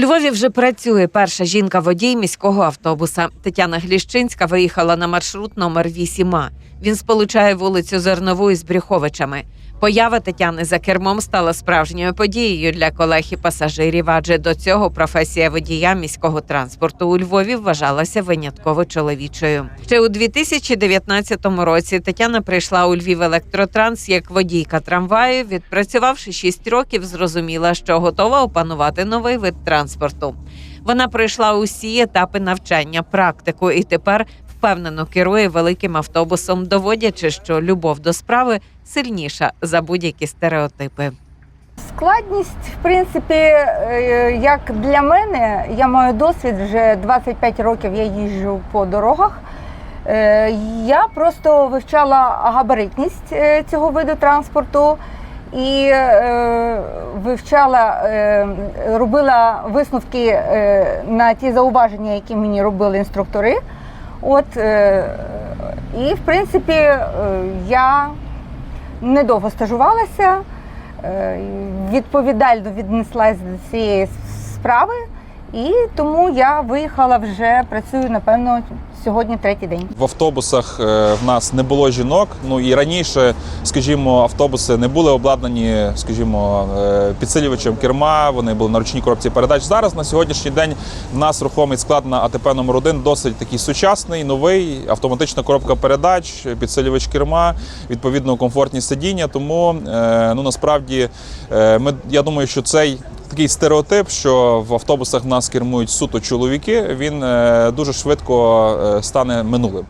Львові вже працює перша жінка-водій міського автобуса. Тетяна Гліщинська виїхала на маршрут номер 8А. Він сполучає вулицю Зернову із Брюховичами. Поява Тетяни за кермом стала справжньою подією для колег і пасажирів, адже до цього професія водія міського транспорту у Львові вважалася винятково чоловічою. Ще у 2019 році Тетяна прийшла у Львів електротранс як водійка трамваю. Відпрацювавши 6 років, зрозуміла, що готова опанувати новий вид транспорту. Вона пройшла усі етапи навчання, практику і тепер впевнено керує великим автобусом, доводячи, що любов до справи сильніша за будь-які стереотипи. Складність, в принципі, е, як для мене, я маю досвід вже 25 років. Я їжджу по дорогах. Е, Я просто вивчала габаритність е, цього виду транспорту і вивчала, робила висновки на ті зауваження, які мені робили інструктори. От, е, і, в принципі, е, я недовго стажувалася, е, відповідально віднеслася до цієї справи, і тому я виїхала вже працюю, напевно, сьогодні третій день. В автобусах е, в нас не було жінок. Ну і раніше, скажімо, автобуси не були обладнані, скажімо, е, підсилювачем керма. Вони були на ручній коробці передач. Зараз на сьогоднішній день в нас рухомий склад на АТП номер 1 досить такий сучасний, новий, автоматична коробка передач, підсилювач керма, відповідно комфортні сидіння. Тому е, ну насправді ми я думаю, що цей. Такий стереотип, що в автобусах в нас кермують суто чоловіки, він е, дуже швидко е, стане минулим.